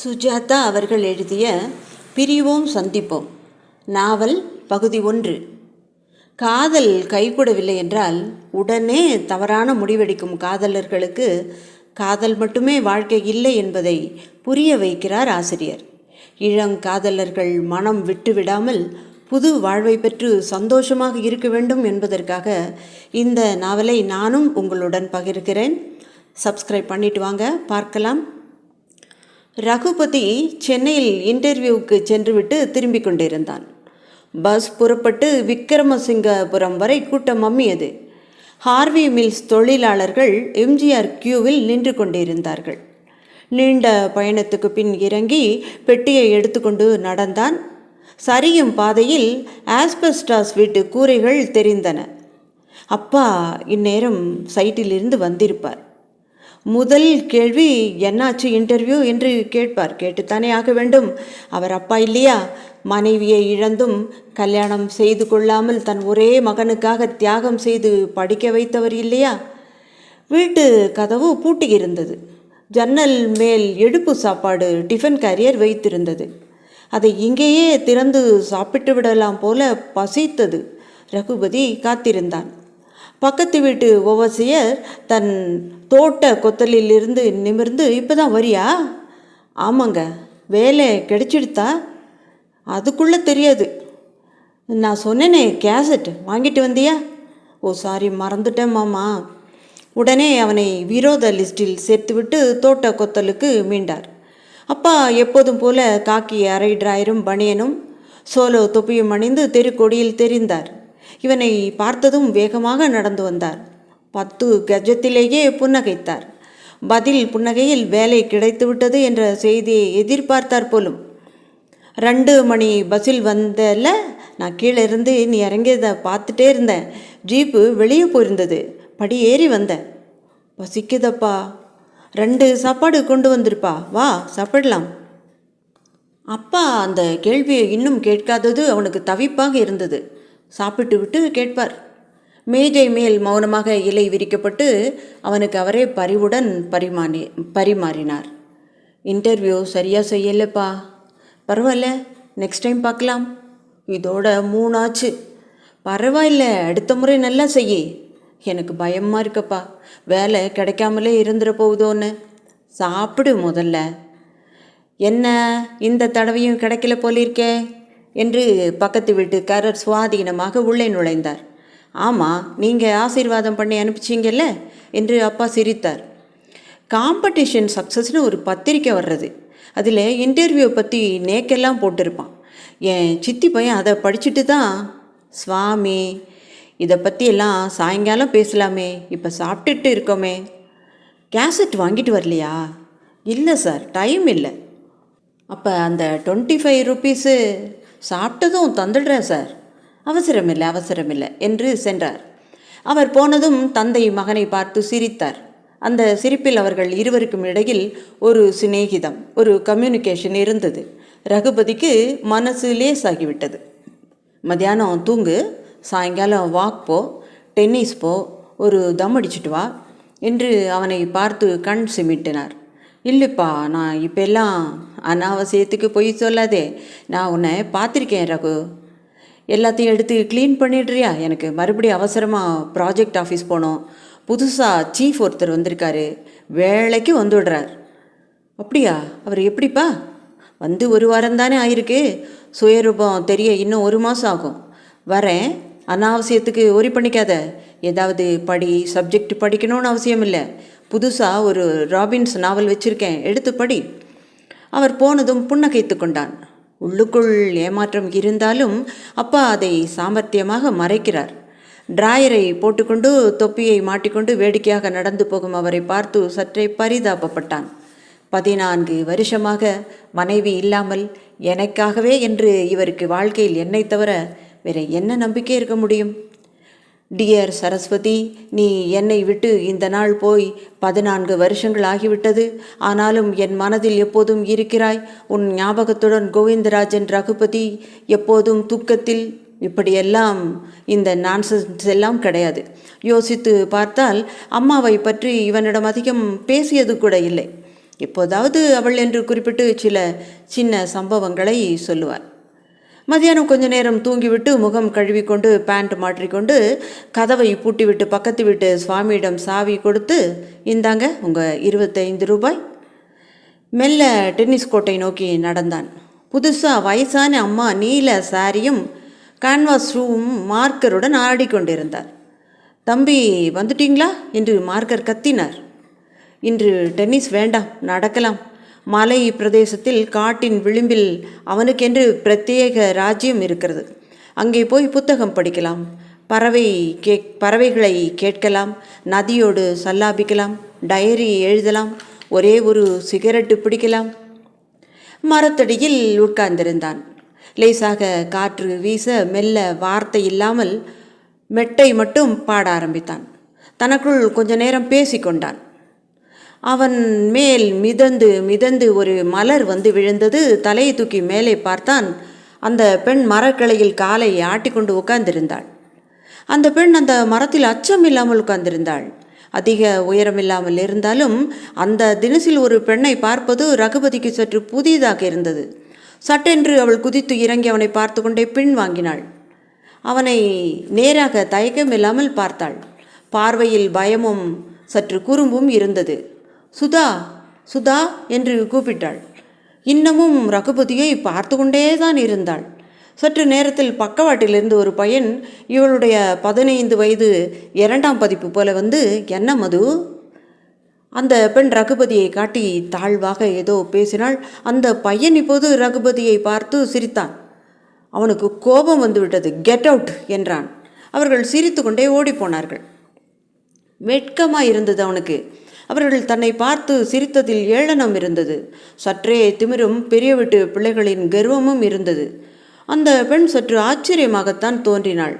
சுஜாதா அவர்கள் எழுதிய பிரிவோம் சந்திப்போம் நாவல் பகுதி ஒன்று. காதல் கைகூடவில்லை என்றால் உடனே தவறான முடிவெடுக்கும் காதலர்களுக்கு காதல் மட்டுமே வாழ்க்கை இல்லை என்பதை புரிய வைக்கிறார் ஆசிரியர். இளங்காதலர்கள் மனம் விட்டுவிடாமல் புது வாழ்வை பெற்று சந்தோஷமாக இருக்க வேண்டும் என்பதற்காக இந்த நாவலை நானும் உங்களுடன் பகிர்கிறேன். சப்ஸ்கிரைப் பண்ணிட்டு வாங்க பார்க்கலாம். ரகுபதி சென்னையில் இன்டர்வியூவுக்கு சென்றுவிட்டு திரும்பிக் கொண்டிருந்தான். பஸ் புறப்பட்டு விக்ரமசிங்கபுரம் வரை கூட்டம் மம்மியது ஹார்வி மில்ஸ் தொழிலாளர்கள் எம்ஜிஆர் கியூவில் நின்று கொண்டிருந்தார்கள். நீண்ட பயணத்துக்கு பின் இறங்கி பெட்டியை எடுத்துக்கொண்டு நடந்தான். சரியும் பாதையில் ஆஸ்பெஸ்டாஸ் வீட்டு கூரைகள் தெரிந்தன. அப்பா இந்நேரம் சைட்டிலிருந்து வந்திருப்பார். முதல் கேள்வி என்னாச்சு இன்டர்வியூ என்று கேட்பார். கேட்டுத்தானே ஆக வேண்டும். அவர் அப்பா இல்லையா? மனைவியை இழந்தும் கல்யாணம் செய்து கொள்ளாமல் தன் ஒரே மகனுக்காக தியாகம் செய்து படிக்க வைத்தவர் இல்லையா? வீட்டு கதவு பூட்டியிருந்தது. ஜன்னல் மேல் எடுப்பு சாப்பாடு டிஃபன் கேரியர் வைத்திருந்தது. அதை இங்கேயே திறந்து சாப்பிட்டு விடலாம் போல பசித்தது. ரகுபதி காத்திருந்தான். பக்கத்து வீட்டு ஓவசியர் தன் தோட்ட கொத்தலிலிருந்து நிமிர்ந்து இப்போ தான் வரியா? ஆமாங்க வேலை கிடைச்சிடுத்தா? அதுக்குள்ளே தெரியாது. நான் சொன்னேனே கேசட் வாங்கிட்டு வந்தியா? ஓ சாரி மறந்துட்டேன் மாமா. உடனே அவனை விரோத லிஸ்டில் சேர்த்துவிட்டு தோட்ட கொத்தலுக்கு மீண்டார். அப்பா எப்போதும் போல காக்கி அரை டிராயரும் பனியனும் சோலோ தொப்பியும் அணிந்து தெருக்கொடியில் தெரிந்தார். இவனை பார்த்ததும் வேகமாக நடந்து வந்தார். பத்து கஜத்திலேயே புன்னகைத்தார். பதில் புன்னகையில் வேலை கிடைத்துவிட்டது என்ற செய்தியை எதிர்பார்த்தார் போலும். ரெண்டு மணி பஸ்ஸில் வந்தல நான் கீழே இருந்து நீ இறங்கியதை பார்த்துட்டே இருந்தேன். ஜீப்பு வெளியே போயிருந்தது. படி ஏறி வந்தேன். பசிக்குதப்பா. ரெண்டு சாப்பாடு கொண்டு வந்திருப்பா. வா சாப்பிடலாம். அப்பா அந்த கேள்வியை இன்னும் கேட்காதது அவனுக்கு தவிப்பாக இருந்தது. சாப்பிட்டு விட்டு கேட்பார். மேஜை மேல் மௌனமாக இலை விரிக்கப்பட்டு அவனுக்கு அவரே பரிவுடன் பரிமாறி பரிமாறினார். இன்டர்வியூ சரியாக செய்யலப்பா. பரவாயில்ல நெக்ஸ்ட் டைம் பார்க்கலாம். இதோட மூணாச்சு. பரவாயில்ல அடுத்த முறை நல்லா செய்யி. எனக்கு பயமாக இருக்கப்பா. வேலை கிடைக்காமலே இருந்துட போகுதோன்னு. சாப்பிடு முதல்ல. என்ன இந்த தடவையும் கிடைக்கல போலிருக்கே. என்று பக்கத்து வீட்டுக்காரர் சுவாதீனமாக உள்ளே நுழைந்தார். ஆமாம் நீங்கள் ஆசீர்வாதம் பண்ணி அனுப்பிச்சிங்கல்ல? என்று அப்பா சிரித்தார். காம்படிஷன் சக்ஸஸ்னு ஒரு பத்திரிக்கை வர்றது. அதில் இன்டர்வியூ பற்றி நேக்கெல்லாம் போட்டிருப்பான். என் சித்தி பையன் அதை படிச்சுட்டு தான் சுவாமி இதை பற்றியெல்லாம் சாயங்காலம் பேசலாமே. இப்போ சாப்பிட்டுட்டு இருக்கோமே. கேசட் வாங்கிட்டு வரலையா? இல்லை சார் டைம் இல்லை. அப்போ அந்த டுவெண்ட்டி ஃபைவ் ருப்பீஸு சாப்பிட்டதும் தந்துடுறேன் சார். அவசரமில்லை அவசரமில்லை என்று சென்றார். அவர் போனதும் தந்தை மகனை பார்த்து சிரித்தார். அந்த சிரிப்பில் அவர்கள் இருவருக்கும் இடையில் ஒரு சிநேகிதம் ஒரு கம்யூனிகேஷன் இருந்தது. ரகுபதிக்கு மனசு லேசாகிவிட்டது. மத்தியானம் தூங்கு சாயங்காலம் வாக் போ டென்னிஸ் போ ஒரு தம் அடிச்சிட்டு வா என்று அவனை பார்த்து கண் சிமிட்டினார். இல்லைப்பா நான் இப்போ எல்லாம் அனாவசியத்துக்கு பொய் சொல்லாதே. நான் உன்னை பார்த்துருக்கேன் ரகு. எல்லாத்தையும் எடுத்து க்ளீன் பண்ணிடுறியா? எனக்கு மறுபடியும் அவசரமாக ப்ராஜெக்ட் ஆஃபீஸ் போகணும். புதுசாக சீஃப் ஒருத்தர் வந்திருக்காரு. வேலைக்கு வந்துடுறார். அப்படியா? அவர் எப்படிப்பா? வந்து ஒரு வாரம் தானே ஆயிருக்கு. சுயரூபம் தெரிய இன்னும் ஒரு மாதம் ஆகும். வரேன். அனாவசியத்துக்கு ஒரி பண்ணிக்காத. ஏதாவது படி சப்ஜெக்ட் படிக்கணும்னு அவசியம் இல்லை புதுசாக ஒரு ராபின்ஸ் நாவல் வச்சுருக்கேன். எடுத்து படி. அவர் போனதும் புன்னகைத்து கொண்டான். உள்ளுக்குள் ஏமாற்றம் இருந்தாலும் அப்பா அதை சாமர்த்தியமாக மறைக்கிறார். டிராயரை போட்டுக்கொண்டு தொப்பியை மாட்டிக்கொண்டு வேடிக்கையாக நடந்து போகும் அவரை பார்த்து சற்றே பரிதாபப்பட்டான். பதினான்கு வருஷமாக மனைவி இல்லாமல் எனக்காகவே என்று இவருக்கு வாழ்க்கையில் என்னை தவிர வேற என்ன நம்பிக்கை இருக்க முடியும்? டியர் சரஸ்வதி நீ என்னை விட்டு இந்த நாள் போய் பதினான்கு வருஷங்கள் ஆகிவிட்டது. ஆனாலும் என் மனதில் எப்போதும் இருக்கிறாய். உன் ஞாபகத்துடன் கோவிந்தராஜன் ரகுபதி எப்போதும் தூக்கத்தில். இப்படியெல்லாம் இந்த நான்சன்ஸ் எல்லாம் கிடையாது. யோசித்து பார்த்தால் அம்மாவை பற்றி இவனிடம் அதிகம் பேசியது கூட இல்லை. இப்போதாவது அவள் என்று குறிப்பிட்டு சில சின்ன சம்பவங்களை சொல்லுவார். மதியானம் கொஞ்ச நேரம் தூங்கிவிட்டு முகம் கழுவிக்கொண்டு பேண்ட் மாற்றிக்கொண்டு கதவை பூட்டிவிட்டு பக்கத்து வீட்டு சுவாமியிடம் சாவி கொடுத்து இந்தாங்க உங்கள் இருபத்தைந்து ரூபாய். மெல்ல டென்னிஸ் கோட்டை நோக்கி நடந்தான். புதுசாக வயசான அம்மா நீல சாரியும் கேன்வாஸ் ஷூவும் மார்க்கருடன் ஆடிக்கொண்டிருந்தார். தம்பி வந்துட்டீங்களா? என்று மார்க்கர் கத்தினார். இன்று டென்னிஸ் வேண்டாம் நடக்கலாம். மலை பிரதேசத்தில் காட்டின் விளிம்பில் அவனுக்கென்று பிரத்யேக ராஜ்யம் இருக்கிறது. அங்கே போய் புத்தகம் படிக்கலாம். பறவை கே பறவைகளை கேட்கலாம். நதியோடு சல்லாபிக்கலாம். டயரி எழுதலாம். ஒரே ஒரு சிகரெட்டு பிடிக்கலாம். மரத்தடியில் உட்கார்ந்திருந்தான். லேசாக காற்று வீச மெல்ல வார்த்தை இல்லாமல் மெட்டை மட்டும் பாட ஆரம்பித்தான். தனக்குள் கொஞ்ச நேரம் பேசிக்கொண்டான். அவன் மேல் மிதந்து மிதந்து ஒரு மலர் வந்து விழுந்தது. தலையை தூக்கி மேலே பார்த்தான். அந்த பெண் மரக்கிளையில் காலை ஆட்டிக்கொண்டு உட்கார்ந்திருந்தாள். அந்த பெண் அந்த மரத்தில் அச்சம் இல்லாமல் உட்கார்ந்திருந்தாள். அதிக உயரமில்லாமல் இருந்தாலும் அந்த தினசில் ஒரு பெண்ணை பார்ப்பது ரகுபதிக்கு சற்று புதிதாக இருந்தது. சட்டென்று அவள் குதித்து இறங்கி அவனை பார்த்து கொண்டே பின் வாங்கினாள். அவனை நேராக தயக்கம் இல்லாமல் பார்த்தாள். பார்வையில் பயமும் சற்று குறும்பும் இருந்தது. சுதா சுதா என்று கூப்பிட்டாள். இன்னமும் ரகுபதியை பார்த்து கொண்டே தான் இருந்தாள். சற்று நேரத்தில் பக்கவாட்டிலிருந்து ஒரு பையன் இவளுடைய பதினைந்து வயது இரண்டாம் பதிப்பு போல வந்து என்ன மது? அந்த பெண் ரகுபதியை காட்டி தாழ்வாக ஏதோ பேசினாள். அந்த பையன் இப்போது ரகுபதியை பார்த்து சிரித்தான். அவனுக்கு கோபம் வந்துவிட்டது கெட் அவுட் என்றான். அவர்கள் சிரித்து கொண்டே ஓடிப்போனார்கள் வெட்கமாக இருந்தது அவனுக்கு. அவர்கள் தன்னை பார்த்து சிரித்ததில் ஏளனம் இருந்தது. சற்றே திமிரும் பெரிய வீட்டு பிள்ளைகளின் கர்வமும் இருந்தது. அந்த பெண் சற்று ஆச்சரியமாகத்தான் தோன்றினாள்.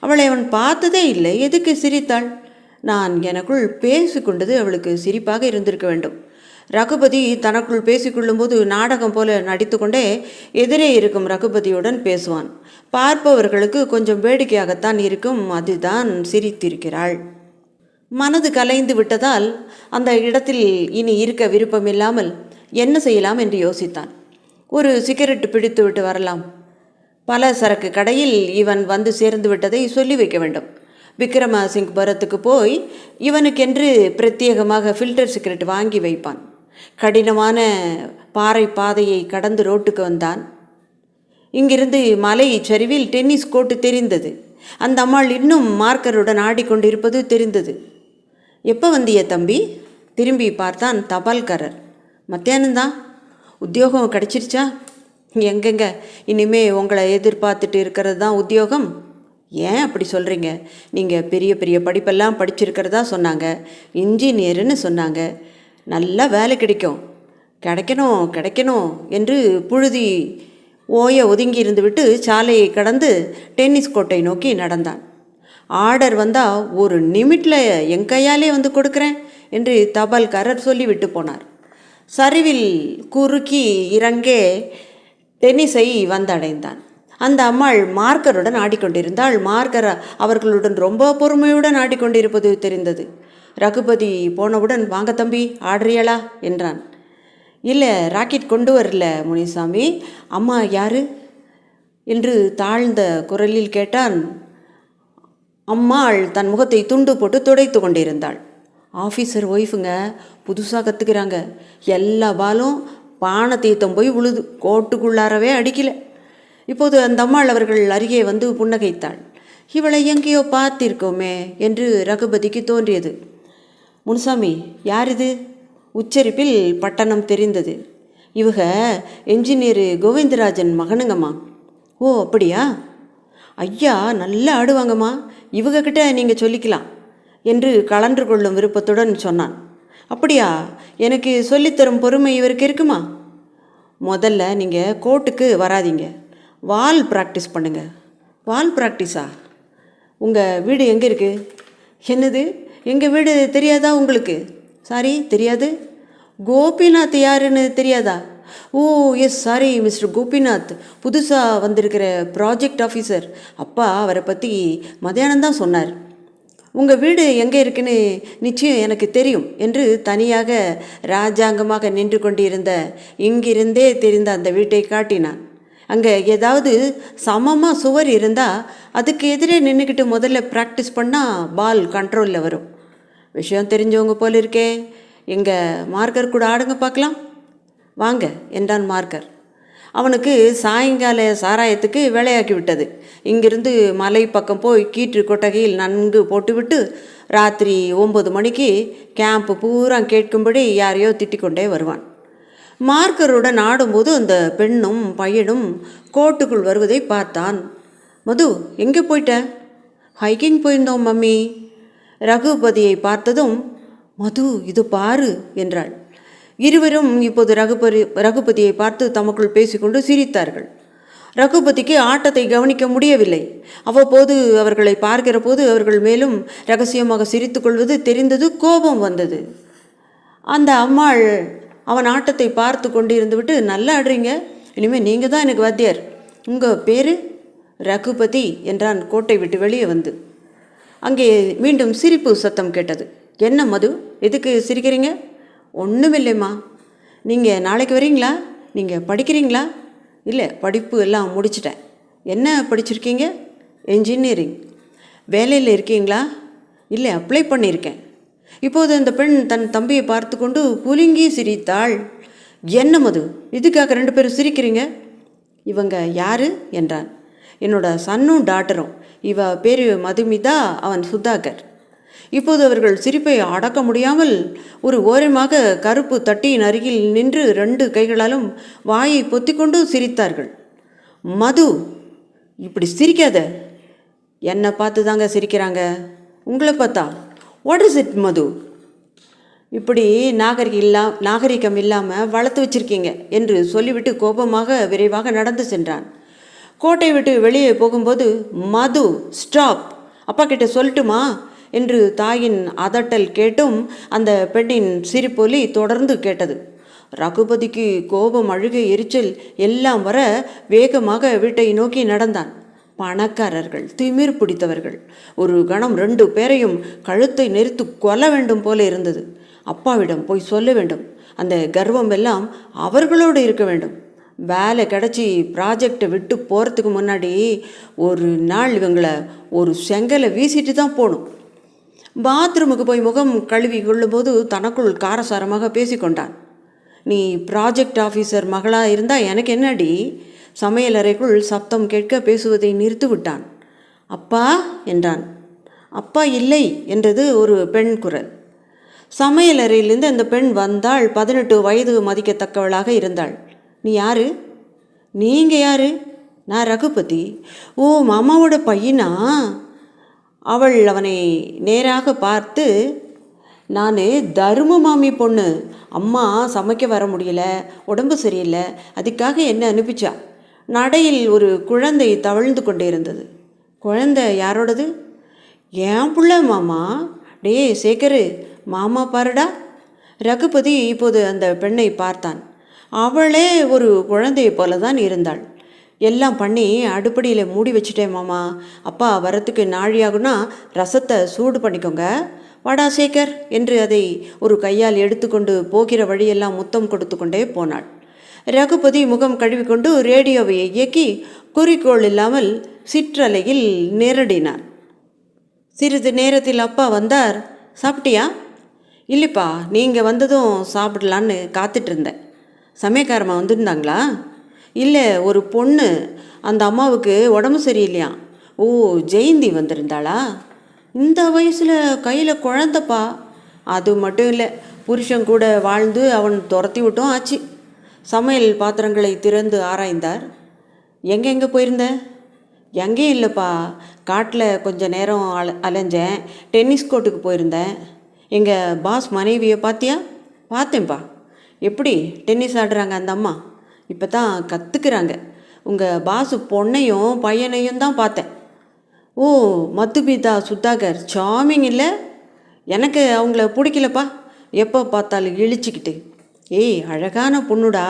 அவளை அவன் பார்த்ததே இல்லை. எதுக்கு சிரித்தாள்? நான் எனக்குள் பேசிக்கொண்டது அவளுக்கு சிரிப்பாக இருந்திருக்க வேண்டும். ரகுபதி தனக்குள் பேசிக்கொள்ளும்போது நாடகம் போல நடித்துக்கொண்டே எதிரே இருக்கும் ரகுபதியுடன் பேசுவான். பார்ப்பவர்களுக்கு கொஞ்சம் வேடிக்கையாகத்தான் இருக்கும். அதுதான் சிரித்திருக்கிறாள். மனது கலைந்து விட்டதால் அந்த இடத்தில் இனி இருக்க விருப்பமில்லாமல் என்ன செய்யலாம் என்று யோசித்தான். ஒரு சிகரெட் பிடித்து விட்டு வரலாம். பல சரக்கு கடையில் இவன் வந்து சேர்ந்து விட்டதை சொல்லி வைக்க வேண்டும். விக்ரமசிங் பரத்துக்கு போய் இவனுக்கென்று பிரத்யேகமாக ஃபில்டர் சிகரெட் வாங்கி வைப்பான். கடினமான பாறை பாதையை கடந்து ரோட்டுக்கு வந்தான். இங்கிருந்து மலை சரிவில் டென்னிஸ் கோட்டு தெரிந்தது. அந்த அம்மாள் இன்னும் மார்க்கருடன் ஆடிக்கொண்டிருப்பது தெரிந்தது. எப்போ வந்திய தம்பி? திரும்பி பார்த்தான் தபால்காரர். மத்தியானந்தான் உத்தியோகம் கிடச்சிருச்சா? எங்கெங்க? இனிமே உங்களை எதிர்பார்த்துட்டு இருக்கிறது தான் உத்தியோகம். ஏன் அப்படி சொல்கிறீங்க நீங்கள் பெரிய பெரிய படிப்பெல்லாம் படிச்சிருக்கிறதா சொன்னாங்க. இன்ஜினியருன்னு சொன்னாங்க. நல்லா வேலை கிடைக்கும். கிடைக்கணும் கிடைக்கணும் என்று புழுதி ஓய ஒதுங்கி இருந்துவிட்டு சாலையை கடந்து டென்னிஸ் கோட்டை நோக்கி நடந்தான். ஆர்டர் வந்தால் ஒரு நிமிட்டில் என் கையாலே வந்து கொடுக்குறேன் என்று தபால்காரர் சொல்லிவிட்டு போனார். சரிவில் குறுக்கி இறங்கே டென்னிஸை வந்தடைந்தான். அந்த அம்மாள் மார்க்கருடன் ஆடிக்கொண்டிருந்தாள். மார்க்கர் அவர்களுடன் ரொம்ப பொறுமையுடன் ஆடிக்கொண்டிருப்பது தெரிந்தது. ரகுபதி போனவுடன் வாங்க தம்பி ஆடுறியலா? என்றான். இல்லை ராக்கெட் கொண்டு வரல முனிசாமி. அம்மா யாரு? என்று தாழ்ந்த குரலில் கேட்டான் அம்மாள் தன் முகத்தை துண்டு போட்டு துடைத்து கொண்டிருந்தாள். ஆஃபீஸர் ஒய்ஃபுங்க புதுசாக கற்றுக்கிறாங்க எல்லா பாலும் பானை தீர்த்தம் போய் உழுது கோட்டுக்குள்ளாரவே அடிக்கல. இப்போது அந்த அம்மாள் அவர்கள் அருகே வந்து புன்னகைத்தாள். இவளை எங்கேயோ பார்த்திருக்கோமே என்று ரகுபதிக்கு தோன்றியது. முனுசாமி யார் இது உச்சரிப்பில் பட்டணம் தெரிந்தது. இவக என்ஜினியர் கோவிந்தராஜன் மகனுங்கம்மா. ஓ அப்படியா? ஐயா நல்லா ஆடுவாங்கம்மா. இவங்கக்கிட்ட நீங்கள் சொல்லிக்கலாம் என்று கலன்று கொள்ளும் விருப்பத்துடன் சொன்னான். அப்படியா? எனக்கு சொல்லித்தரும் பொறுமை இவருக்கு இருக்குமா? முதல்ல நீங்கள் கோர்ட்டுக்கு வராதீங்க. வால் ப்ராக்டிஸ் பண்ணுங்கள் வால் ப்ராக்டிஸா? உங்கள் வீடு எங்கே இருக்குது என்னது? எங்கள் வீடு தெரியாதா உங்களுக்கு? சாரி தெரியாது. கோபிநாத் யாருன்னு தெரியாதா? Oh yes sorry mister Gopinath புதுசாக வந்திருக்கிற ப்ராஜெக்ட் ஆஃபீஸர் அப்பா அவரை பற்றி மதியானம் தான் சொன்னார். உங்கள் வீடு எங்கே இருக்குன்னு நிச்சயம் எனக்கு தெரியும் என்று தனியாக ராஜாங்கமாக நின்று கொண்டிருந்த இங்கிருந்தே தெரிந்த அந்த வீட்டை காட்டினான். அங்கே ஏதாவது சமமாக சுவர் இருந்தால் அதுக்கு எதிரே நின்றுக்கிட்டு முதல்ல ப்ராக்டிஸ் பண்ணால் பால் கண்ட்ரோலில் வரும். விஷயம் தெரிஞ்சவங்க போல இருக்கே. எங்கள் மார்க்கர் கூட ஆடுங்க பார்க்கலாம். வாங்க என்றான் மார்க்கர். அவனுக்கு சாயங்கால சாராயத்துக்கு வேலையாக்கி விட்டது. இங்கிருந்து மலை பக்கம் போய் கீற்று கொட்டகையில் நன்கு போட்டுவிட்டு ராத்திரி ஒம்பது மணிக்கு கேம்ப் பூரா கேட்கும்படி யாரையோ திட்டிக்கொண்டே வருவான். மார்க்கருடன் ஆடும்போது அந்த பெண்ணும் பையனும் கோட்டுக்குள் வருவதை பார்த்தான். மது எங்கே போயிட்ட? ஹைக்கிங் போயிருந்தோம் மம்மி. ரகுபதியை பார்த்ததும் மது இது பாரு என்றாள். இருவரும் இப்போது ரகுபதி ரகுபதியை பார்த்து தமக்குள் பேசிக்கொண்டு சிரித்தார்கள். ரகுபதிக்கு ஆட்டத்தை கவனிக்க முடியவில்லை. அவ்வப்போது அவர்களை பார்க்கிற போது அவர்கள் மேலும் ரகசியமாக சிரித்துக்கொள்வது தெரிந்தது கோபம் வந்தது. அந்த அம்மாள் அவன் ஆட்டத்தை பார்த்து கொண்டு இருந்துவிட்டு நல்லா ஆடுறீங்க. இனிமேல் நீங்கள் தான் எனக்கு வாத்தியார். உங்கள் பேர்? ரகுபதி என்றான் கோட்டை விட்டு வெளியே வந்து. அங்கே மீண்டும் சிரிப்பு சத்தம் கேட்டது. என்ன மது? எதுக்கு சிரிக்கிறீங்க? ஒன்றுமில்லைம்மா நீங்கள் நாளைக்கு வரீங்களா? நீங்கள் படிக்கிறீங்களா? இல்லை படிப்பு எல்லாம் முடிச்சிட்டேன். என்ன படிச்சிருக்கீங்க? என்ஜினியரிங் வேலையில் இருக்கீங்களா? இல்லை அப்ளை பண்ணியிருக்கேன். இப்போது அந்த பெண் தன் தம்பியை பார்த்து கொண்டு குலுங்கி சிரித்தாள். என்ன மது? இதுக்காக ரெண்டு பேரும் சிரிக்கிறீங்க? இவங்க யாரு? என்றான். என்னோட சன்னும் டாட்டரும். இவ பேர் மதுமிதா அவன் சுதாகர். இப்போது அவர்கள் சிரிப்பை அடக்க முடியாமல் ஒரு ஓரமாக கருப்பு தட்டியின் அருகில் நின்று ரெண்டு கைகளாலும் வாயை பொத்திக்கொண்டு சிரித்தார்கள். மது இப்படி சிரிக்காத. என்னை பார்த்து தாங்க சிரிக்கிறாங்க. உங்களை பார்த்தா வாட் இஸ் இட் மது? இப்படி நாகரிகம் இல்லா நாகரிகம் இல்லாமல் வளர்த்து வச்சிருக்கீங்க என்று சொல்லிவிட்டு கோபமாக விரைவாக நடந்து சென்றான். கோட்டை விட்டு வெளியே போகும்போது மது ஸ்டாப் அப்பா கிட்ட சொல்லட்டுமா? என்று தாயின் அதட்டல் கேட்டும் அந்த பெண்ணின் சிரிப்பொலி தொடர்ந்து கேட்டது. ரகுபதிக்கு கோபம் அழுகை எரிச்சல் எல்லாம் வர வேகமாக வீட்டை நோக்கி நடந்தான். பணக்காரர்கள் திமிர் பிடித்தவர்கள். ஒரு கணம் ரெண்டு பேரையும் கழுத்தை நெரித்து கொல்ல வேண்டும் போல இருந்தது. அப்பாவிடம் போய் சொல்ல வேண்டும். அந்த கர்வம் எல்லாம் அவர்களோடு இருக்க வேண்டும். வேலை கிடச்சி ப்ராஜெக்டை விட்டு போகிறதுக்கு முன்னாடி ஒரு நாள் இவங்களை ஒரு செங்கலை வீசிட்டு தான் போகணும். பாத்ரூமுக்கு போய் முகம் கழுவி கொள்ளும்போது தனக்குள் காரசாரமாக பேசிக்கொண்டான். நீ ப்ராஜெக்ட் ஆஃபீஸர் மகளாக இருந்தால் எனக்கு என்னடி? சமையலறைக்குள் சப்தம் கேட்க பேசுவதை நிறுத்து விட்டான் அப்பா என்றான். அப்பா இல்லை என்றது ஒரு பெண் குரல். சமையலறையிலிருந்து அந்த பெண் வந்தால் பதினெட்டு வயது மதிக்கத்தக்கவளாக இருந்தாள். நீ யாரு? நீங்கள் யாரு? நான் ரகுபதி. ஓ மாமாவோட பையனா? அவள் அவனை நேராக பார்த்து நான் தரும மாமி பொண்ணு. அம்மா சமைக்க வர முடியல உடம்பு சரியில்லை அதுக்காக என்ன அனுப்பிச்சா? நடையில் ஒரு குழந்தை தவழ்ந்து கொண்டே இருந்தது. குழந்தை யாரோடது? ஏன் புள்ள மாமா. டே சேகரு மாமா பாருடா. ரகுபதி இப்போது அந்த பெண்ணை பார்த்தான். அவளே ஒரு குழந்தையை போல தான் இருந்தாள். எல்லாம் பண்ணி அடுப்படியில் மூடி வச்சுட்டேன் மாமா. அப்பா வரத்துக்கு நாழியாகுனா ரசத்தை சூடு பண்ணிக்கோங்க. வாடா சேகர் என்று அதை ஒரு கையால் எடுத்துக்கொண்டு போகிற வழியெல்லாம் முத்தம் கொடுத்து கொண்டே போனாள். ரகுபதி முகம் கழுவிக்கொண்டு ரேடியோவை இயக்கி குறிக்கோள் இல்லாமல் சிற்றலையில் நேரடினான் சிறிது நேரத்தில் அப்பா வந்தார். சாப்பிட்டியா? இல்லைப்பா நீங்கள் வந்ததும் சாப்பிடலான்னு காத்துட்ருந்தேன் சமயக்காரமாக வந்திருந்தாங்களா? இல்லை ஒரு பொண்ணு அந்த அம்மாவுக்கு உடம்பு சரியில்லையா? ஓ ஜெயந்தி வந்திருந்தாளா? இந்த வயசில் கையில் குழந்தப்பா. அது மட்டும் இல்லை புருஷன் கூட வாழ்ந்து அவன் துரத்தி விட்டும் ஆச்சு. சமையல் பாத்திரங்களை திறந்து ஆராய்ந்தார். எங்கெங்கே போயிருந்த? எங்கேயும் இல்லைப்பா. காட்டில் கொஞ்ச நேரம் அல அலைஞ்சேன். டென்னிஸ் கோர்ட்டுக்கு போயிருந்தேன். எங்கள் பாஸ் மனைவியை பார்த்தியா பார்த்தேன்ப்பா. எப்படி டென்னிஸ் ஆடுறாங்க அந்த அம்மா? இப்போ தான் கற்றுக்குறாங்க உங்கள் பாசு பொண்ணையும் பையனையும் தான் பார்த்தேன். ஓ மத்துபீதா சுத்தாகர் சாமிங் இல்லை? எனக்கு அவங்கள பிடிக்கலப்பா. எப்போ பார்த்தாலும் இழிச்சிக்கிட்டு. ஏய் அழகான பொண்ணுடா.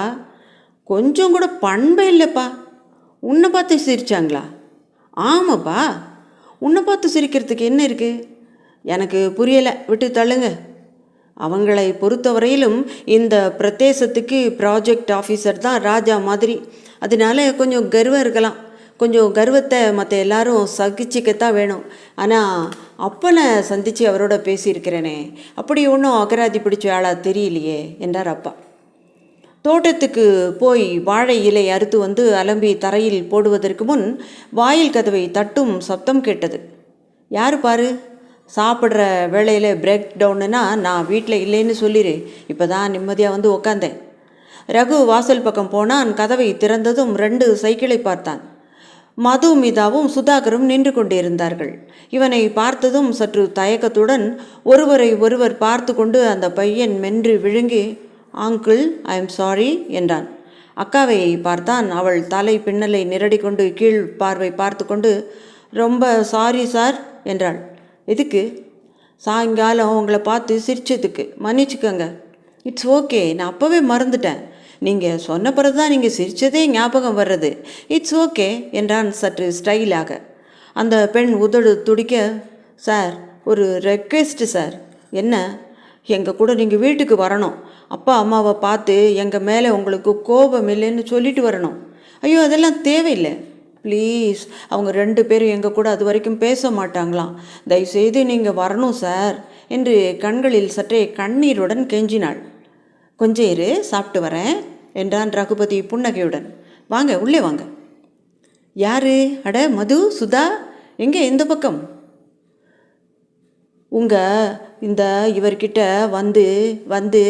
கொஞ்சம் கூட பண்பே இல்லைப்பா. உன்னை பார்த்து சிரிச்சாங்களா? ஆமாப்பா. உன்னை பார்த்து சிரிக்கிறதுக்கு என்ன இருக்குது எனக்கு புரியலை. விட்டு தள்ளுங்க. அவங்களை பொறுத்தவரையிலும் இந்த பிரதேசத்துக்கு ப்ராஜெக்ட் ஆஃபீஸர் தான் ராஜா மாதிரி. அதனால கொஞ்சம் கர்வம் இருக்கலாம். கொஞ்சம் கர்வத்தை மற்ற எல்லாரும் சகிச்சிக்கத்தான் வேணும். ஆனால் அப்பனை சந்தித்து அவரோட பேசியிருக்கிறேனே. அப்படி ஒன்றும் அகராதி பிடிச்ச ஆளாக தெரியலையே என்றார் அப்பா. தோட்டத்துக்கு போய் வாழை இலை அறுத்து வந்து அலம்பி தரையில் போடுவதற்கு முன் வாயில் கதவை தட்டும் சப்தம் கேட்டது. யார் பாரு? சாப்பிட்ற வேளையில் பிரேக் டவுனுனா நான் வீட்டில் இல்லைன்னு சொல்லிடு இப்போ தான் நிம்மதியாக வந்து உக்காந்தேன். ரகு வாசல் பக்கம் போனான் கதவை திறந்ததும் ரெண்டு சைக்கிளை பார்த்தான். மது மிதாவும் சுதாகரும் நின்று கொண்டிருந்தார்கள். இவனை பார்த்ததும் சற்று தயக்கத்துடன் ஒருவரை ஒருவர் பார்த்து கொண்டு அந்த பையன் மென்று விழுங்கி ஆங்கிள் ஐ எம் சாரி என்றான். அக்காவை பார்த்தான். அவள் தலை பின்னலை நிரடி கொண்டு கீழ் பார்வை பார்த்து கொண்டு ரொம்ப சாரி சார் என்றாள். எதுக்கு? சாயங்காலம் உங்களை பார்த்து சிரித்ததுக்கு மன்னிச்சுக்கோங்க. இட்ஸ் ஓகே நான் அப்போவே மறந்துட்டேன். நீங்கள் சொன்ன பிறகு தான் நீங்கள் சிரித்ததே ஞாபகம் வர்றது. இட்ஸ் ஓகே என்றான் சற்று ஸ்டைலாக. அந்த பெண் உதடு துடிக்க சார் ஒரு ரெக்வெஸ்ட்டு சார். என்ன? எங்கள் கூட நீங்கள் வீட்டுக்கு வரணும். அப்பா அம்மாவை பார்த்து எங்கள் மேலே உங்களுக்கு கோபம் இல்லைன்னு சொல்லிட்டு வரணும். ஐயோ அதெல்லாம் தேவையில்லை. ப்ளீஸ் அவங்க ரெண்டு பேரும் எங்கள் கூட அது வரைக்கும் பேச மாட்டாங்களாம். தயவுசெய்து நீங்கள் வரணும் சார் என்று கண்களில் சற்றே கண்ணீருடன் கெஞ்சினாள். கொஞ்சம் இரு சாப்பிட்டு வரேன் என்றான் ரகுபதி புன்னகையுடன். வாங்க உள்ளே வாங்க. யாரு? அட மது சுதா எங்கே இந்த பக்கம்? உங்கள் இந்த இவர்கிட்ட வந்து வந்து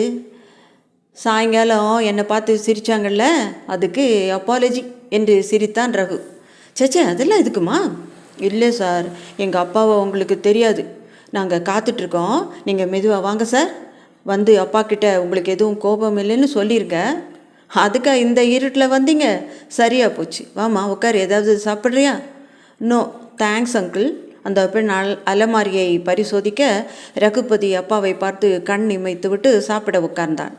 சாயங்காலம் என்னை பார்த்து சிரிச்சாங்கல்ல அதுக்கு அப்பாலஜி என்று சிரித்தான் ரகு. சேச்சே அதெல்லாம் எதுக்குமா? இல்லை சார் எங்கள் அப்பாவை உங்களுக்கு தெரியாது. நாங்கள் காத்துட்ருக்கோம். நீங்கள் மெதுவாக வாங்க சார். வந்து அப்பா கிட்ட உங்களுக்கு எதுவும் கோபம் இல்லைன்னு சொல்லியிருக்க அதுக்கா இந்த இருட்டில் வந்தீங்க? சரியாக போச்சு. வாமா உட்கார் ஏதாவது சாப்பிட்றியா? No thanks uncle. அந்த பெண் அல் அலமாரியை பரிசோதிக்க ரகுபதி அப்பாவை பார்த்து கண் இமைத்து விட்டு சாப்பிட உட்கார்ந்தான்.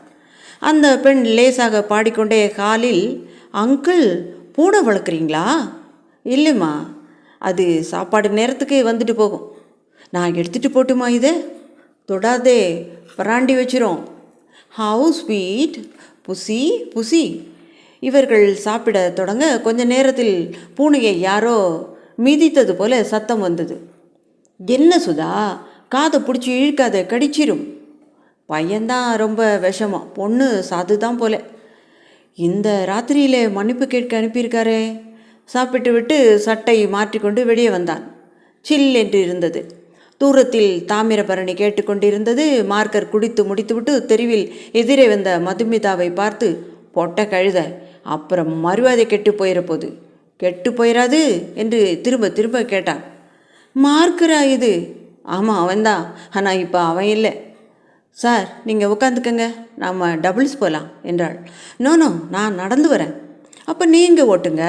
அந்த பெண் லேசாக பாடிக்கொண்டே காலில் அங்கிள் பூனை வளர்க்குறீங்களா? இல்லைம்மா. அது சாப்பாடு நேரத்துக்கு வந்துட்டு போகும். நான் எடுத்துகிட்டு போட்டுமா இதை? தொடாதே பராண்டி வச்சிரும். How sweet pussy pussy. இவர்கள் சாப்பிட தொடங்க கொஞ்ச நேரத்தில் பூனையை யாரோ மிதித்தது போல சத்தம் வந்தது. என்ன சுதா? காதை பிடிச்சி இழுக்காத கடிச்சிரும். பையன்தான் ரொம்ப விஷமம். பொண்ணு சாது தான் போல. இந்த ராத்திரியில் மன்னிப்பு கேட்க அனுப்பியிருக்காரே. சாப்பிட்டு விட்டு சட்டை மாற்றிக்கொண்டு வெளியே வந்தான். சில் என்று இருந்தது. தூரத்தில் தாமிரபரணி கேட்டுக்கொண்டிருந்தது. மார்க்கர் குடித்து முடித்துவிட்டு தெருவில் எதிரே வந்த மதுமிதாவை பார்த்து பொட்ட கழுத அப்புறம் மறுவாதை கெட்டு போயிட போகுது கெட்டு போயிடாது என்று திரும்ப திரும்ப கேட்டான். மார்க்கரா இது? ஆமாம் அவன்தான். ஆனால் இப்போ அவன் இல்லை. சார் நீங்கள் உட்காந்துக்கங்க நாம் டபுள்ஸ் போகலாம் என்றாள். நோ நோ நான் நடந்து வரேன். அப்போ நீங்கள் ஓட்டுங்க.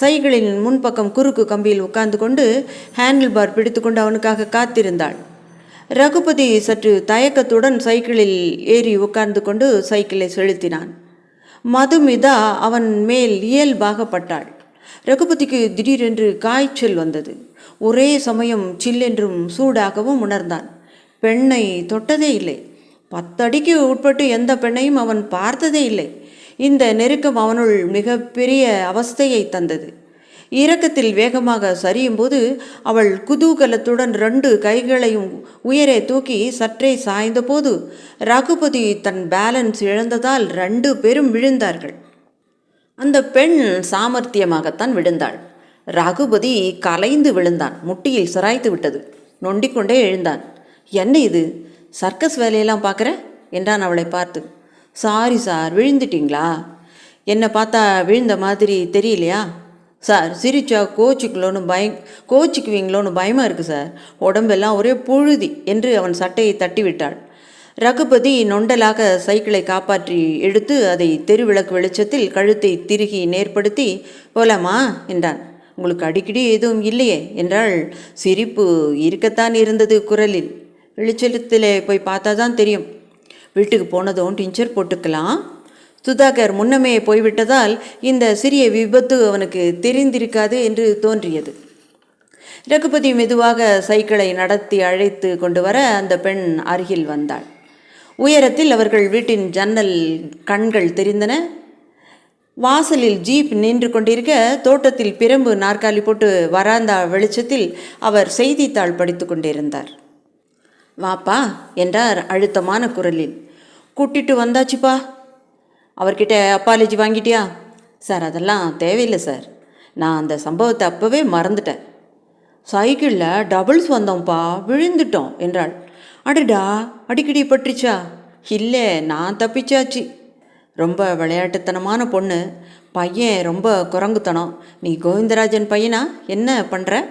சைக்கிளின் முன்பக்கம் குறுக்கு கம்பியில் உட்கார்ந்து கொண்டு ஹேண்டில் பார் பிடித்துக்கொண்டு அவனுக்காக காத்திருந்தாள். ரகுபதி சற்று தயக்கத்துடன் சைக்கிளில் ஏறி உட்கார்ந்து கொண்டு சைக்கிளை செலுத்தினான். மதுமிதா அவன் மேல் இயல்பாகப்பட்டாள். ரகுபதிக்கு திடீரென்று காய்ச்சல் வந்தது. ஒரே சமயம் சில்லென்றும் சூடாகவும் உணர்ந்தான். பெண்ணை தொட்டதே இல்லை. பத்தடிக்கு உட்பட்டு எந்த பெண்ணையும் அவன் பார்த்ததே இல்லை. இந்த நெருக்கம் அவனுள் மிகப்பெரிய அவஸ்தையை தந்தது. இரக்கத்தில் வேகமாக சரியும் போது அவள் குதூகலத்துடன் ரெண்டு கைகளையும் உயரே தூக்கி சற்றே சாய்ந்தபோது ரகுபதி தன் பேலன்ஸ் இழந்ததால் ரெண்டு பேரும் விழுந்தார்கள். அந்த பெண் சாமர்த்தியமாகத்தான் விழுந்தாள். ரகுபதி கலைந்து விழுந்தான். முட்டியில் சிராய்த்து விட்டது. நொண்டிக்கொண்டே எழுந்தான். என்ன இது? சர்க்கஸ் வேலையெல்லாம் பார்க்குற? என்றான் அவளை பார்த்து. சாரி சார் விழுந்துட்டீங்களா? என்னை பார்த்தா விழுந்த மாதிரி தெரியலையா? சார் சிரிச்சா கோச்சிக்கலோன்னு பய கோச்சிக்குவீங்களோன்னு பயமாக இருக்குது சார் உடம்பெல்லாம் ஒரே புழுதி என்று அவன் சட்டையை தட்டிவிட்டாள். ரகுபதி நொண்டலாக சைக்கிளை காப்பாற்றி எடுத்து அதை தெருவிளக்கு வெளிச்சத்தில் கழுத்தை திருகி நேர்படுத்தி போலாமா? என்றான். உங்களுக்கு அடிக்கடி எதுவும் இல்லையே? என்றால் சிரிப்பு இருக்கத்தான் இருந்தது குரலில். வெளிச்சலத்தில் போய் பார்த்தா தான் தெரியும். வீட்டுக்கு போனதும் டிஞ்சர் போட்டுக்கலாம். சுதாகர் முன்னமே போய்விட்டதால் இந்த சிறிய விபத்து அவனுக்கு தெரிந்திருக்காது என்று தோன்றியது. ரகுபதி மெதுவாக சைக்கிளை நடத்தி அழைத்து கொண்டு வர அந்த பெண் அருகில் வந்தாள். உயரத்தில் அவர்கள் வீட்டின் ஜன்னல் கண்கள் தெரிந்தன. வாசலில் ஜீப் நின்று கொண்டிருக்க தோட்டத்தில் பிரம்பு நாற்காலி போட்டு வராந்தா வெளிச்சத்தில் அவர் செய்தித்தாள் படித்து கொண்டிருந்தார். வாப்பா என்றார் அழுத்தமான குரலில். கூட்டிட்டு வந்தாச்சுப்பா. அவர்கிட்ட அப்பாலேஜி வாங்கிட்டியா? சார் அதெல்லாம் தேவையில்லை சார். நான் அந்த சம்பவத்தை அப்போவே மறந்துட்டேன். சைக்கிளில் டபுள்ஸ் வந்தோம்ப்பா விழுந்துட்டோம் என்றாள். அடடா அடிக்கடி பட்டுச்சா இல்லை நான் தப்பிச்சாச்சு. ரொம்ப விளையாட்டுத்தனமான பொண்ணு. பையன் ரொம்ப குரங்குத்தனம். நீ கோவிந்தராஜன் பையனா? என்ன பண்ணுற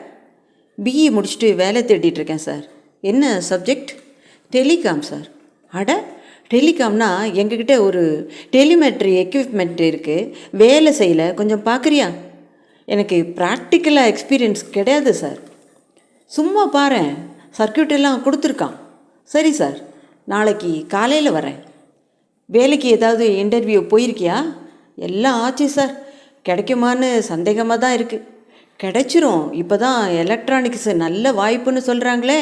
பிஇ முடிச்சுட்டு வேலை தேடிட்டுருக்கேன் சார். என்ன சப்ஜெக்ட் டெலிகாம் சார். அட டெலிகாம்னா எங்ககிட்ட ஒரு டெலிமெட்ரி எக்யூப்மெண்ட் இருக்குது வேலை செய்யல. கொஞ்சம் பார்க்குறியா எனக்கு ப்ராக்டிக்கலாக எக்ஸ்பீரியன்ஸ் கிடையாது சார் சும்மா பாரேன் சர்க்கியூட் எல்லாம் கொடுத்துருக்கான். சரி சார் நாளைக்கு காலையில் வரேன். வேலைக்கு ஏதாவது இன்டர்வியூ போயிருக்கியா? எல்லாம் ஆச்சு சார் கிடைக்குமான்னு சந்தேகமாக தான் இருக்குது கிடைச்சிரும். இப்போ தான் எலக்ட்ரானிக்ஸ் நல்ல வாய்ப்புன்னு சொல்கிறாங்களே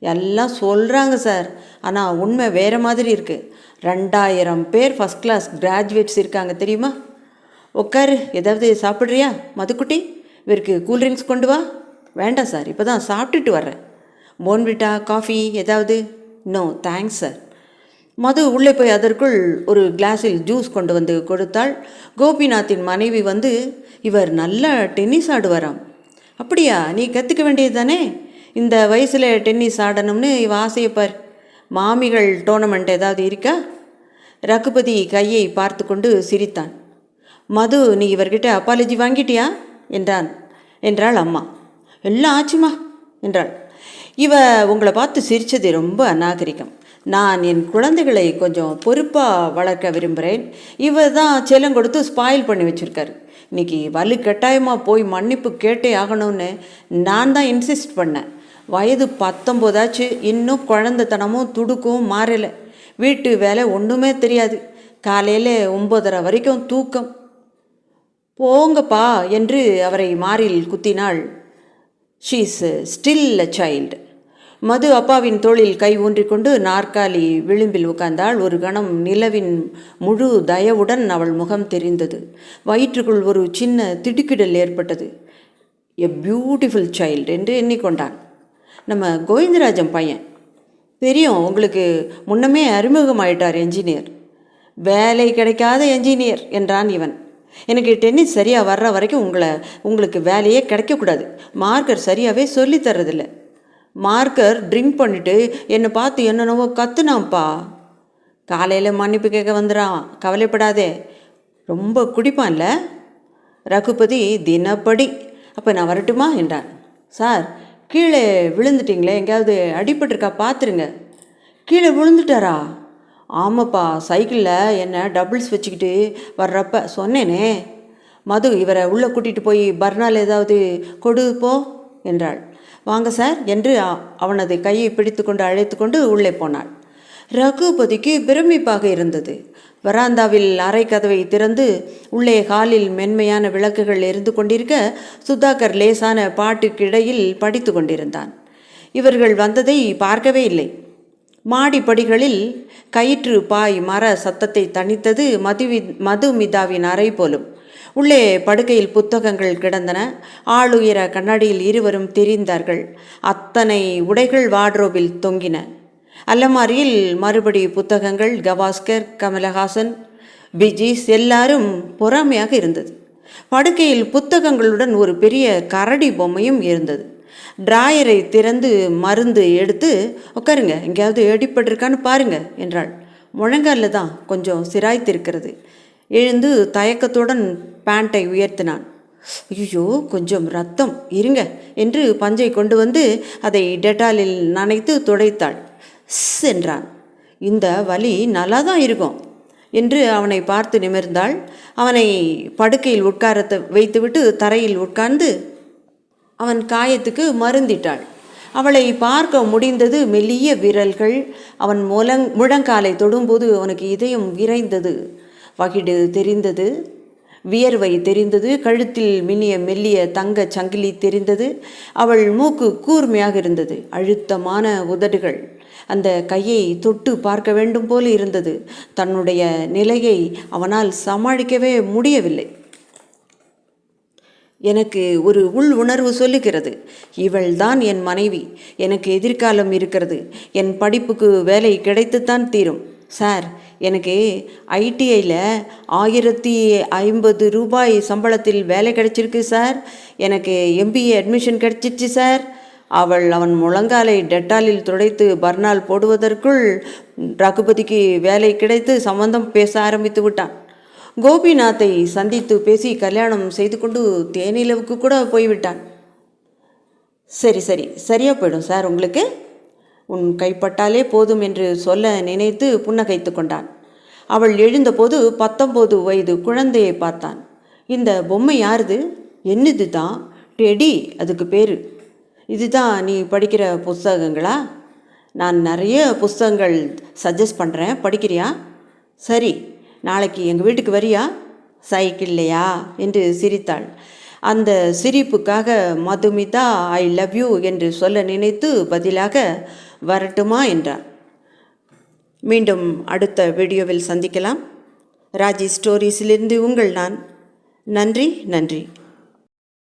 எல்லாம் சொல்கிறாங்க சார். ஆனால் உண்மை வேறு மாதிரி இருக்குது ரெண்டாயிரம் பேர் ஃபஸ்ட் கிளாஸ் கிராஜுவேட்ஸ் இருக்காங்க தெரியுமா? உட்காரு ஏதாவது சாப்பிட்றியா மதுக்குட்டி? இவருக்கு கூல்ட்ரிங்க்ஸ் கொண்டு வா. வேண்டாம் சார் இப்போ தான் சாப்பிட்டுட்டு வர்றேன். போன்விட்டா காஃபி ஏதாவது? நோ தேங்க்ஸ் சார் மது உள்ளே போய் அதற்குள் ஒரு கிளாஸில் ஜூஸ் கொண்டு வந்து கொடுத்தாள். கோபிநாத்தின் மனைவி வந்து இவர் நல்லா டென்னிஸ் ஆடுவாராம். அப்படியா நீ கற்றுக்க வேண்டியது தானே இந்த வயசில் டென்னிஸ் ஆடணும்னு இவ ஆசையப்பார் மாமிகள் டோர்னமெண்ட் ஏதாவது இருக்கா? ரகுபதி கையை பார்த்து கொண்டு சிரித்தான். மது நீ இவர்கிட்ட அப்பாலஜி வாங்கிட்டியா? என்றான். என்றாள் அம்மா. எல்லாம் ஆச்சுமா? என்றாள். இவ உங்களை பார்த்து சிரித்தது ரொம்ப அநாகரிகம். நான் என் குழந்தைகளை கொஞ்சம் பொறுப்பாக வளர்க்க விரும்புகிறேன் இவர் தான் செல்லம் கொடுத்து ஸ்பாயில் பண்ணி வச்சுருக்காரு. இன்னைக்கு வலு கட்டாயமாக போய் மன்னிப்பு கேட்டே ஆகணும்னு நான் தான் இன்சிஸ்ட் பண்ணேன். வயது பத்தொம்போதாச்சு இன்னும் குழந்தைத்தனமும் துடுக்கும் மாறலை. வீட்டு வேலை ஒன்றுமே தெரியாது. காலையில் ஒம்பதரை வரைக்கும் தூக்கம். போங்கப்பா என்று அவரை மாறில் குத்தினாள். She's still a child Madhu அப்பாவின் தோளில் கை ஊன்றிக்கொண்டு நாற்காலி விளிம்பில் உட்கார்ந்தாள். ஒரு கணம் நிலவின் முழு தயவுடன் அவள் முகம் தெரிந்தது. வயிற்றுக்குள் ஒரு சின்ன திடுக்கிடல் ஏற்பட்டது. எ பியூட்டிஃபுல் சைல்டு என்று எண்ணிக்கொண்டான். நம்ம கோவிந்தராஜன் பையன். தெரியும் உங்களுக்கு முன்னமே அறிமுகமாயிட்டார் என்ஜினியர் வேலை கிடைக்காத என்ஜினியர் என்றான் இவன். எனக்கு டென்னிஸ் சரியாக வர்ற வரைக்கும் உங்களை உங்களுக்கு வேலையே கிடைக்கக்கூடாது. மார்க்கர் சரியாகவே சொல்லித்தர்றதில்ல மார்க்கர் ட்ரிங்க் பண்ணிவிட்டு என்னை பார்த்து என்னென்னவோ கத்துனான்ப்பா. காலையில் மன்னிப்பு கேட்க வந்துடான் கவலைப்படாதே. ரொம்ப குடிப்பான்ல? ரகுபதி தினப்படி. அப்போ நான் வரட்டுமா? என்றான். சார் கீழே விழுந்துட்டீங்களே எங்கேயாவது அடிபட்டிருக்கா பார்த்துருங்க. கீழே விழுந்துட்டாரா? ஆமாப்பா சைக்கிளில் என்னை டபுள்ஸ் வச்சுக்கிட்டு வர்றப்ப சொன்னேனே. மது இவரை உள்ளே கூட்டிகிட்டு போய் பர்னால் ஏதாவது கொடு போ என்றாள். வாங்க சார் என்று அவனது கையை பிடித்து கொண்டு அழைத்து கொண்டு உள்ளே போனாள். ரகுபதிக்கு பிரமிப்பாக இருந்தது. வராந்தாவில் அறை கதவை திறந்து உள்ளே ஹாலில் மென்மையான விளக்குகள் எரிந்து கொண்டிருக்க சுதாகர் லேசான பாட்டுக்கிடையில் படித்து கொண்டிருந்தான். இவர்கள் வந்ததை பார்க்கவே இல்லை. மாடிப்படிகளில் கயிற்று பாய் மர சத்தத்தை தணித்தது மதுவி மதுமிதாவின் அறை போலும். உள்ளே படுக்கையில் புத்தகங்கள் கிடந்தன. ஆளுயர கண்ணாடியில் இருவரும் தெரிந்தார்கள். அத்தனை உடைகள் வார்ட்ரோபில் தொங்கின. அலமாரியில் மறுபடி புத்தகங்கள் கவாஸ்கர் கமலஹாசன் பிஜிஸ் எல்லாரும் பொறாமையாக இருந்தது. படுக்கையில் புத்தகங்களுடன் ஒரு பெரிய கரடி பொம்மையும் இருந்தது. டிராயரை திறந்து மருந்து எடுத்து உட்காருங்க எங்கேயாவது எடிப்பட்டிருக்கான்னு பாருங்க என்றாள். முழங்காலில் தான் கொஞ்சம் சிராய்த்திருக்கிறது. எழுந்து தயக்கத்துடன் பேண்ட்டை உயர்த்தினான். ஐயோ கொஞ்சம் ரத்தம் இருங்க என்று பஞ்சை கொண்டு வந்து அதை டெட்டாலில் நனைத்து துடைத்தாள். சென்றான். இந்த வலி நல்லா தான் இருக்கும் என்று அவனை பார்த்து நிமிர்ந்தாள். அவனை படுக்கையில் உட்காரத்தை வைத்துவிட்டு தரையில் உட்கார்ந்து அவன் காயத்துக்கு மருந்திட்டாள். அவளை பார்க்க முடிந்தது மெல்லிய விரல்கள். அவன் முழங் முழங்காலை தொடும்போது அவனுக்கு இதயம் விரைந்தது. வகிடு தெரிந்தது. வியர்வை தெரிந்தது கழுத்தில் மின்னிய மெல்லிய தங்கச் சங்கிலி தெரிந்தது அவள் மூக்கு கூர்மையாக இருந்தது அழுத்தமான உதடுகள். அந்த கையை தொட்டு பார்க்க வேண்டும் போல இருந்தது. தன்னுடைய நிலையை அவனால் சமாளிக்கவே முடியவில்லை. எனக்கு ஒரு உள் உணர்வு சொல்லுகிறது. இவள்தான் என் மனைவி. எனக்கு எதிர்காலம் இருக்கிறது. என் படிப்புக்கு வேலை கிடைத்துத்தான் தீரும். சார் எனக்கு ஐடிஐயில் ஆயிரத்தி ஐம்பது ரூபாய் சம்பளத்தில் வேலை கிடைச்சிருக்கு சார். எனக்கு எம்பிஏ அட்மிஷன் கிடைச்சிருச்சு சார். அவள் அவன் முழங்காலை டெட்டாலில் துடைத்து பர்னால் போடுவதற்குள் ரகுபதிக்கு வேலை கிடைத்து சம்பந்தம் பேச ஆரம்பித்து விட்டான். கோபிநாத்தை சந்தித்து பேசி கல்யாணம் செய்து கொண்டு தேனிலவுக்கு கூட போய்விட்டான். சரி சரி. சரியாக போயிடும் சார் உங்களுக்கு? உன் கைப்பட்டாலே போதும் என்று சொல்ல நினைத்து புன்னகைத்து கொண்டான். அவள் எழுந்தபோது பத்தொம்போது வயது குழந்தையை பார்த்தான். இந்த பொம்மை யாருது? என்னது தான் டெடி அதுக்கு பேர். இதுதான் நீ படிக்கிற புஸ்தகங்களா? நான் நிறைய புஸ்தகங்கள் சஜஸ்ட் பண்ணுறேன் படிக்கிறியா? சரி நாளைக்கு எங்கள் வீட்டுக்கு வரியா? சைக்கிள்லையா? என்று சிரித்தாள். அந்த சிரிப்புக்காக மதுமிதா ஐ லவ் யூ என்று சொல்ல நினைத்து பதிலாக வரட்டுமா என்றார் மீண்டும் அடுத்த வீடியோவில் சந்திக்கலாம். ராஜி ஸ்டோரிஸிலிருந்து உங்கள் நான். நன்றி நன்றி.